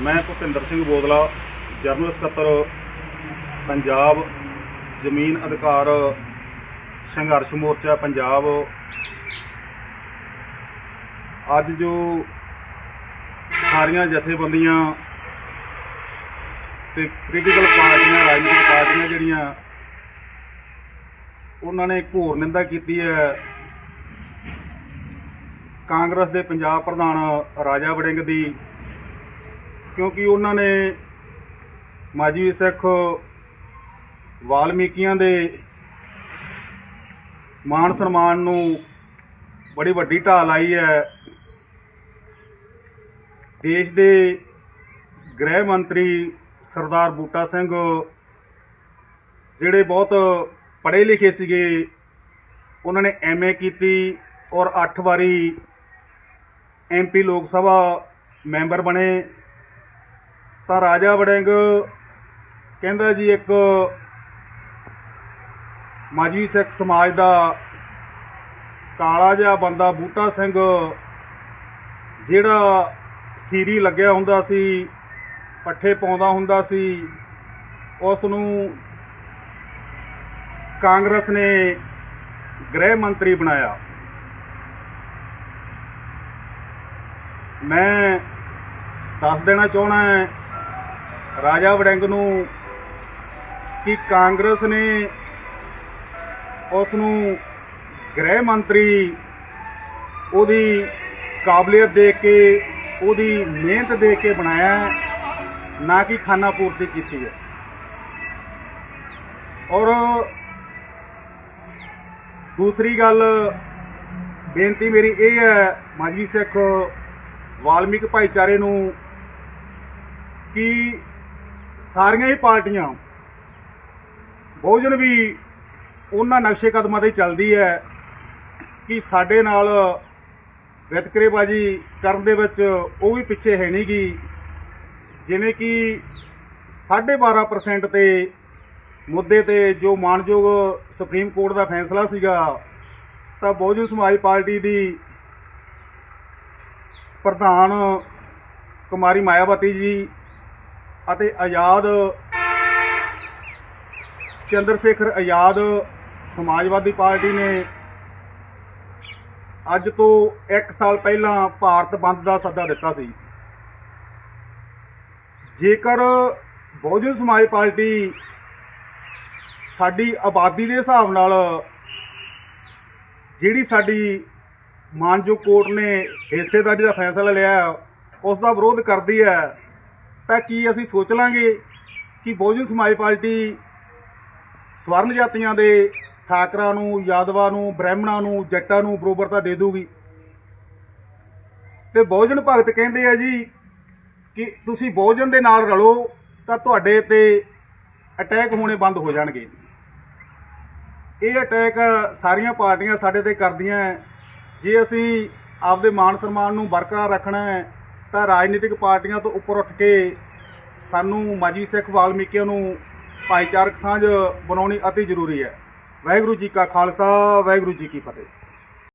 ਮੈਂ ਭੁਪਿੰਦਰ ਸਿੰਘ ਬੋਦਲਾ, ਜਰਨਲ ਸਕੱਤਰ, ਪੰਜਾਬ, ਜ਼ਮੀਨ ਅਧਿਕਾਰ, ਸੰਘਰਸ਼ ਮੋਰਚਾ, ਪੰਜਾਬ। ਅੱਜ ਜੋ ਸਾਰੀਆਂ ਜਥੇਬੰਦੀਆਂ ਤੇ ਪੋਲੀਟੀਕਲ ਪਾਰਟੀਆਂ, ਰਾਜਨੀਤਿਕ ਪਾਰਟੀਆਂ ਜਿਹੜੀਆਂ, ਉਹਨਾਂ ਨੇ ਘੋਰ ਨਿੰਦਾ ਕੀਤੀ ਹੈ। ਕਾਂਗਰਸ ਦੇ ਪੰਜਾਬ ਪ੍ਰਧਾਨ ਰਾਜਾ ਵੜਿੰਗ ਦੀ ਕਿਉਂਕਿ ਉਹਨਾਂ ਨੇ ਮਾਜੀ ਸਿੱਖ ਵਾਲਮੀਕੀਆਂ ਦੇ ਮਾਣ ਸਨਮਾਨ ਨੂੰ ਬੜੀ ਵੱਡੀ ਢਾਹ ਲਾਈ ਹੈ। ਦੇਸ਼ ਦੇ ਗ੍ਰਹਿ ਮੰਤਰੀ ਸਰਦਾਰ ਬੂਟਾ ਸਿੰਘ ਜਿਹੜੇ ਬਹੁਤ ਪੜ੍ਹੇ ਲਿਖੇ ਸੀਗੇ, ਉਹਨਾਂ ਨੇ ਐਮਏ ਕੀਤੀ ਔਰ 8 ਵਾਰੀ ਐਮਪੀ ਲੋਕ ਸਭਾ ਮੈਂਬਰ ਬਣੇ। ਤਾਂ ਰਾਜਾ ਵੜਿੰਗ ਕਹਿੰਦਾ ਜੀ ਇੱਕ ਮਾਜੀ ਸਿੱਖ ਸਮਾਜ ਦਾ ਕਾਲਾ ਜਿਹਾ ਬੰਦਾ, ਬੂਟਾ ਸਿੰਘ, ਜਿਹੜਾ ਸੀਰੀ ਲੱਗਿਆ ਹੁੰਦਾ ਸੀ, ਪੱਠੇ ਪਾਉਂਦਾ ਹੁੰਦਾ ਸੀ, ਉਸ ਨੂੰ ਕਾਂਗਰਸ ਨੇ ਗ੍ਰਹਿ ਮੰਤਰੀ ਬਣਾਇਆ। ਮੈਂ ਦੱਸ ਦੇਣਾ ਚਾਹਣਾ ਹੈ ਰਾਜਾ ਵੜਿੰਗ ਨੂੰ ਕਿ ਕਾਂਗਰਸ ਨੇ ਉਸ ਨੂੰ ਗ੍ਰਹਿ ਮੰਤਰੀ ਉਹਦੀ ਕਾਬਲੀਅਤ ਦੇ ਕੇ, ਉਹਦੀ ਮਿਹਨਤ ਦੇ ਕੇ ਬਣਾਇਆ, ਨਾ ਕਿ ਖਾਨਾ ਪੂਰਤੀ ਕੀਤੀ ਹੈ। ਔਰ ਦੂਸਰੀ ਗੱਲ, ਬੇਨਤੀ ਮੇਰੀ ਇਹ ਹੈ ਮਾਜੀ ਸਿੱਖ ਵਾਲਮੀਕ ਭਾਈਚਾਰੇ ਨੂੰ ਕਿ ਸਾਰੀਆਂ ਹੀ ਪਾਰਟੀਆਂ, ਬਹੁਜਨ ਵੀ ਉਹਨਾਂ ਨਕਸ਼ੇ ਕਦਮਾਂ ਤੇ ਚੱਲਦੀ ਹੈ ਕਿ ਸਾਡੇ ਨਾਲ ਵਿਤਕਰੇਬਾਜੀ ਕਰਨ ਦੇ ਵਿੱਚ ਉਹ ਵੀ ਪਿੱਛੇ ਹੈ ਨਹੀਂ ਗੀ। ਜਿਵੇਂ ਕਿ 12.5% ਤੇ ਮੁੱਦੇ ਤੇ ਜੋ ਮਾਨਯੋਗ ਸੁਪਰੀਮ ਕੋਰਟ ਦਾ ਫੈਸਲਾ ਸੀਗਾ, ਤਾਂ ਬਹੁਜਨ ਸਮਾਜ ਪਾਰਟੀ ਦੀ ਪ੍ਰਧਾਨ ਕੁਮਾਰੀ ਮਾਇਆਵਤੀ ਜੀ ਅਤੇ ਆਜ਼ਾਦ ਚੰਦਰ ਸ਼ੇਖਰ ਆਜ਼ਾਦ ਸਮਾਜਵਾਦੀ ਪਾਰਟੀ ਨੇ ਅੱਜ ਤੋਂ 1 ਸਾਲ ਪਹਿਲਾਂ ਭਾਰਤ ਬੰਦ ਦਾ ਸੱਦਾ ਦਿੱਤਾ ਸੀ। ਜੇਕਰ ਬਹੁਜਨ ਸਮਾਜ ਪਾਰਟੀ ਸਾਡੀ ਆਬਾਦੀ ਦੇ ਹਿਸਾਬ ਨਾਲ ਜਿਹੜੀ ਸਾਡੀ ਮਾਨਯੋਗ ਕੋਰਟ ਨੇ ਹਿੱਸੇਦਾਰੀ ਦਾ ਫੈਸਲਾ ਲਿਆ ਹੈ, ਉਸ ਦਾ ਵਿਰੋਧ ਕਰਦੀ ਹੈ ਤਾਂ ਕੀ ਅਸੀਂ ਸੋਚ ਲਾਂਗੇ ਕਿ ਬਹੁਜਨ ਸਮਾਜ ਪਾਰਟੀ ਸਵਰਨ ਜਾਤੀਆਂ ਦੇ ਠਾਕਰਾਂ ਨੂੰ, ਯਾਦਵਾਂ ਨੂੰ, ਬ੍ਰਾਹਮਣਾਂ ਨੂੰ, ਜੱਟਾਂ ਨੂੰ ਬਰੋਬਰਤਾ ਦੇ ਦੂਗੀ ਤੇ ਬਹੁਜਨ ਭਗਤ ਕਹਿੰਦੇ ਆ ਜੀ ਕਿ ਤੁਸੀਂ ਬਹੁਜਨ ਦੇ ਨਾਲ ਰਲੋ ਤਾਂ ਤੁਹਾਡੇ ਤੇ ਅਟੈਕ ਹੋਣੇ ਬੰਦ ਹੋ ਜਾਣਗੇ ਇਹ ਅਟੈਕ ਸਾਰੀਆਂ ਪਾਰਟੀਆਂ ਸਾਡੇ ਤੇ ਕਰਦੀਆਂ ਹੈ। ਜੇ ਅਸੀਂ ਆਪਦੇ ਮਾਣ ਸਨਮਾਨ ਨੂੰ ਬਰਕਰਾਰ ਰੱਖਣਾ ਹੈ ਤਾਂ ਰਾਜਨੀਤਿਕ ਪਾਰਟੀਆਂ ਤੋਂ ਉੱਪਰ ਉੱਠ ਕੇ ਸਾਨੂੰ ਮਾਜੀ ਸਿੱਖ ਵਾਲਮੀਕੀਆਂ ਨੂੰ ਭਾਈਚਾਰਕ ਸਾਂਝ ਬਣਾਉਣੀ ਅਤੀ ਜ਼ਰੂਰੀ ਹੈ। ਵਾਹਿਗੁਰੂ ਜੀ ਕਾ ਖਾਲਸਾ, ਵਾਹਿਗੁਰੂ ਜੀ ਕੀ ਫਤਿਹ।